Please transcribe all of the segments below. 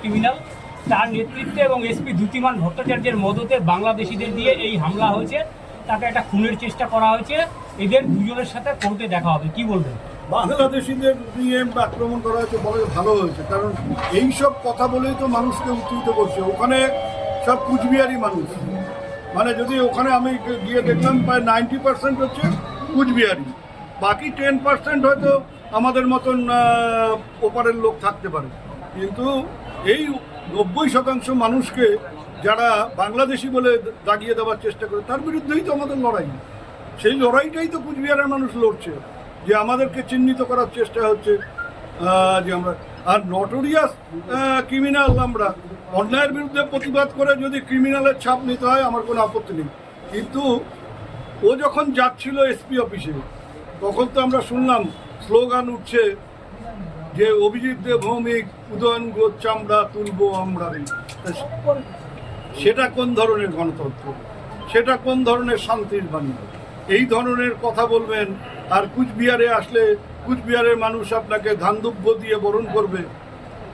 Criminal, তার নেতৃত্বে এবং এসপি দ্যুতিমান ভট্টাচার্যের মদতে বাংলাদেশিদের দিয়ে এই হামলা হয়েছে। তাকে একটা খুনের চেষ্টা করা হয়েছে। এদের দুজনের সাথে কোর্টে দেখা হবে। কি বলবেন? বাংলাদেশিদের নিয়ে আক্রমণ করা হয়েছে বলে ভালো হয়েছে, কারণ এই সব কথা বলেই তো মানুষকে উত্তেজিত করছে। ওখানে সব কুচবিহারি মানুষ। মানে যদি ওখানে আমি গিয়ে দেখলাম প্রায় নাইনটি পার্সেন্ট হচ্ছে কুচবিহারি, বাকি টেন পার্সেন্ট হয়তো আমাদের মতন ওপারের লোক থাকতে পারে। কিন্তু এই নব্বই শতাংশ মানুষকে যারা বাংলাদেশি বলে দাগিয়ে দেওয়ার চেষ্টা করে, তার বিরুদ্ধেই তো আমাদের লড়াই। সেই লড়াইটাই তো কুচবিহারের মানুষ লড়ছে। যে আমাদেরকে চিহ্নিত করার চেষ্টা হচ্ছে যে আমরা আর নটোরিয়াস ক্রিমিনাল আমরা। অন্যায়ের বিরুদ্ধে প্রতিবাদ করে যদি ক্রিমিনালের ছাপ নিতে হয়, আমার কোনো আপত্তি নেই। কিন্তু ও যখন যাচ্ছিল এসপি অফিসে তখন তো আমরা শুনলাম স্লোগান উঠছে যে অভিজিৎ দেব ভৌমিক উদয়ন গোদ চামড়া তুলবো আমরা তা সেটা কোন ধরনের গণতন্ত্র সেটা কোন ধরনের শান্তির বাণী এই ধরনের কথা বলবেন আর কুচবিহারে আসলে কুচবিহারের মানুষ আপনাকে ধানদুব্য দিয়ে বরণ করবে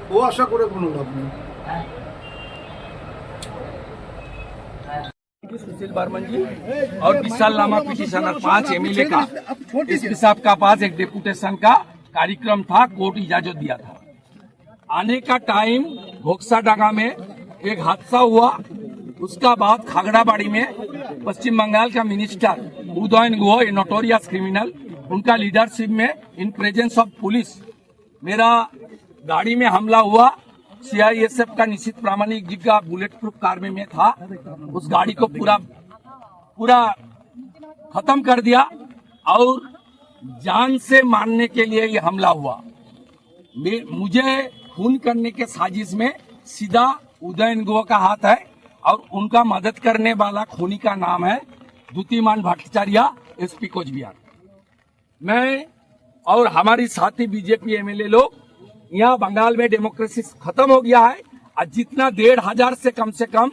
ও আশা করে কোনো লাভ নেই सुशील बर्मन जी और विशाल लामा पिटिशनर पांच एमएलए का एसपी साहब का पास एक डेपुटेशन का कार्यक्रम था, कोर्ट इजाज़त दिया था। आने का टाइम घोक्सा डांगा में एक हादसा हुआ। उसका बाद खागड़ाबाड़ी में पश्चिम बंगाल का minister Udayan Guha notorious criminal उनका लीडरशिप में इन प्रेजेंस ऑफ़ पुलिस मेरा गाड़ी में हमला हुआ। सीआईएसएफ का निश्चित प्रामाणिक जी का बुलेट प्रूफ कार में मैं था। उस गाड़ी को पूरा पूरा खत्म कर दिया। और जान से मारने के लिए ये हमला हुआ। मुझे खून करने के साजिश में सीधा उदयन गो का हाथ है और उनका मदद करने वाला खूनी का नाम है द्युतिमान भट्टाचार्य एस एसपी कोचबिहार। मैं और हमारी साथी बीजेपी एमएलए लोग, यहाँ बंगाल में डेमोक्रेसी खत्म हो गया है और जितना डेढ़ हज़ार से कम से कम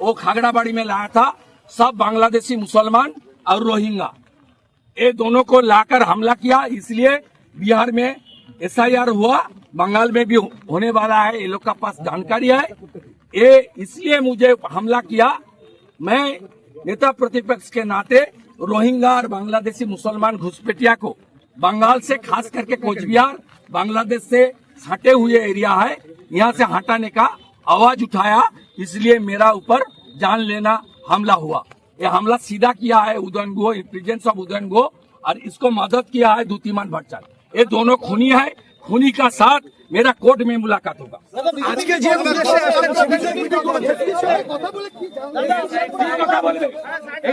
वो खागड़ाबाड़ी में लाया था, सब बांग्लादेशी मुसलमान और रोहिंगा ये दोनों को लाकर हमला किया। इसलिए बिहार में एसआईआर हुआ। बंगाल में भी होने वाला है। ये लोग का पास जानकारी है। ये इसलिए मुझे हमला किया। मैं नेता प्रतिपक्ष के नाते रोहिंगा और बांग्लादेशी मुसलमान घुसपैठिया को बंगाल से खास करके कोचबिहार, बांग्लादेश से हटे हुए एरिया है। यहाँ से हटाने का आवाज़ उठाया। इसलिए मेरा ऊपर जान लेना हमला हुआ। ये हमला सीधा किया है उदयन गो प्रेजेंस ऑफ उदयन गो और इसको मदद किया है दूतीमान भट्टाचार्य ये दोनों खूनी है खूनी का साथ मेरा कोर्ट में मुलाकात होगा আজকে যে উদ্দেশ্যে আসছেন সেটা কথা বলবে